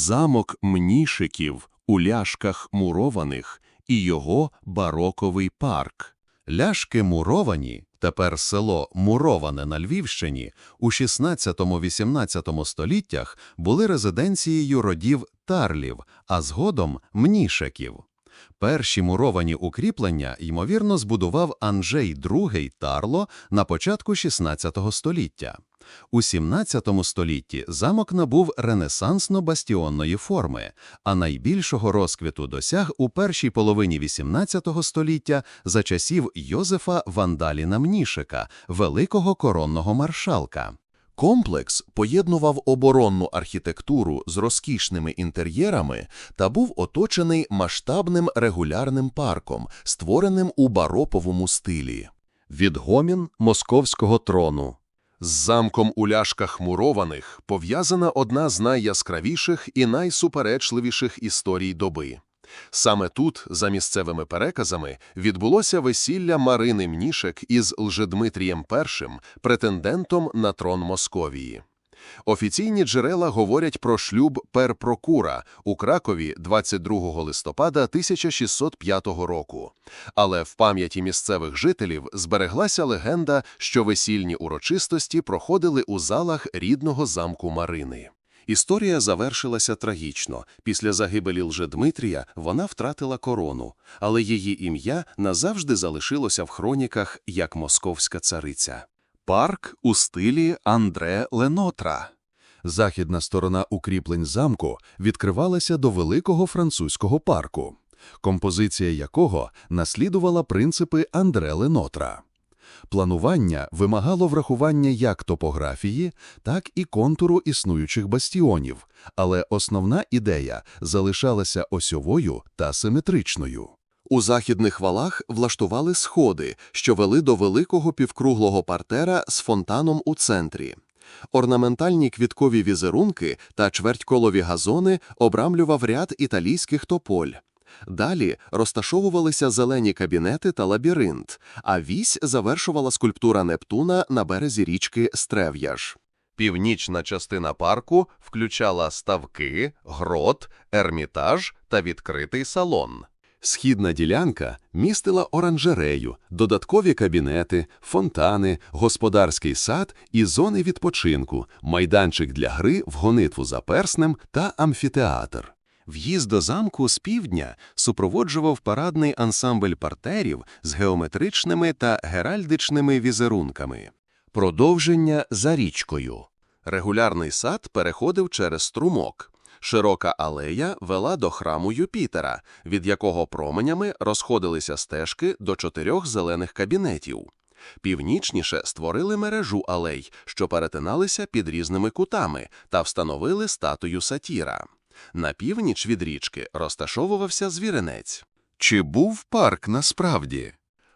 замок Мнішиків у ляшках мурованих і його бароковий парк. Ляшки муровані, тепер село Муроване на Львівщині, у 16-18 століттях були резиденцією родів Тарлів, а згодом Мнішеків. Перші муровані укріплення, ймовірно, збудував Анжей II Тарло на початку 16 століття. У 17 столітті замок набув ренесансно-бастіонної форми, а найбільшого розквіту досяг у першій половині 18 століття за часів Йозефа Вандаліна Мнішика, великого коронного маршалка. Комплекс поєднував оборонну архітектуру з розкішними інтер'єрами та був оточений масштабним регулярним парком, створеним у бароповому стилі. Відгомін московського трону. З замком у ляшках мурованих пов'язана одна з найяскравіших і найсуперечливіших історій доби. Саме тут, за місцевими переказами, відбулося весілля Марини Мнішек із Лжедмитрієм І, претендентом на трон Московії. Офіційні джерела говорять про шлюб Перпрокура у Кракові 22 листопада 1605 року. Але в пам'яті місцевих жителів збереглася легенда, що весільні урочистості проходили у залах рідного замку Марини. Історія завершилася трагічно. Після загибелі Лжедмитрія вона втратила корону, але її ім'я назавжди залишилося в хроніках як московська цариця. Парк у стилі Андре Ленотра. Західна сторона укріплень замку відкривалася до великого французького парку, композиція якого наслідувала принципи Андре Ленотра. Планування вимагало врахування як топографії, так і контуру існуючих бастіонів, але основна ідея залишалася осьовою та симетричною. У західних валах влаштували сходи, що вели до великого півкруглого партера з фонтаном у центрі. Орнаментальні квіткові візерунки та чвертьколові газони обрамлював ряд італійських тополь. Далі розташовувалися зелені кабінети та лабіринт, а вісь завершувала скульптура Нептуна на березі річки Стрев'яж. Північна частина парку включала ставки, грот, ермітаж та відкритий салон. Східна ділянка містила оранжерею, додаткові кабінети, фонтани, господарський сад і зони відпочинку, майданчик для гри в гонитву за перснем та амфітеатр. В'їзд до замку з півдня супроводжував парадний ансамбль партерів з геометричними та геральдичними візерунками. Продовження за річкою. Регулярний сад переходив через струмок. Широка алея вела до храму Юпітера, від якого променями розходилися стежки до чотирьох зелених кабінетів. Північніше створили мережу алей, що перетиналися під різними кутами, та встановили статую сатіра. На північ від річки розташовувався звіринець. Чи був парк насправді?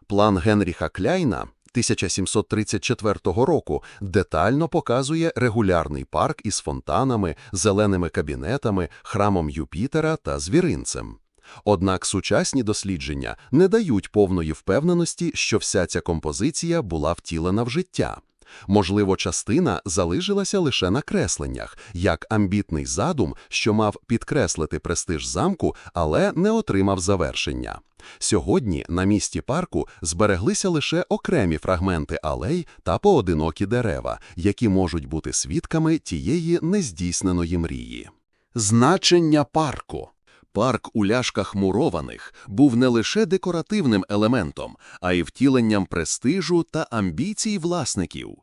План Генріха Кляйна 1734 року детально показує регулярний парк із фонтанами, зеленими кабінетами, храмом Юпітера та звіринцем. Однак сучасні дослідження не дають повної впевненості, що вся ця композиція була втілена в життя. Можливо, частина залишилася лише на кресленнях, як амбітний задум, що мав підкреслити престиж замку, але не отримав завершення. Сьогодні на місці парку збереглися лише окремі фрагменти алей та поодинокі дерева, які можуть бути свідками тієї нездійсненої мрії. Значення парку Парк у ляшках мурованих був не лише декоративним елементом, а й втіленням престижу та амбіцій власників.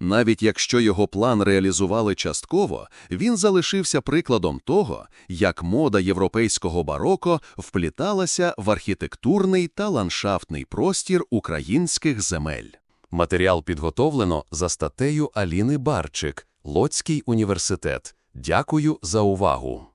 Навіть якщо його план реалізували частково, він залишився прикладом того, як мода європейського бароко впліталася в архітектурний та ландшафтний простір українських земель. Матеріал підготовлено за статтею Аліни Барчик, Лоцький університет. Дякую за увагу.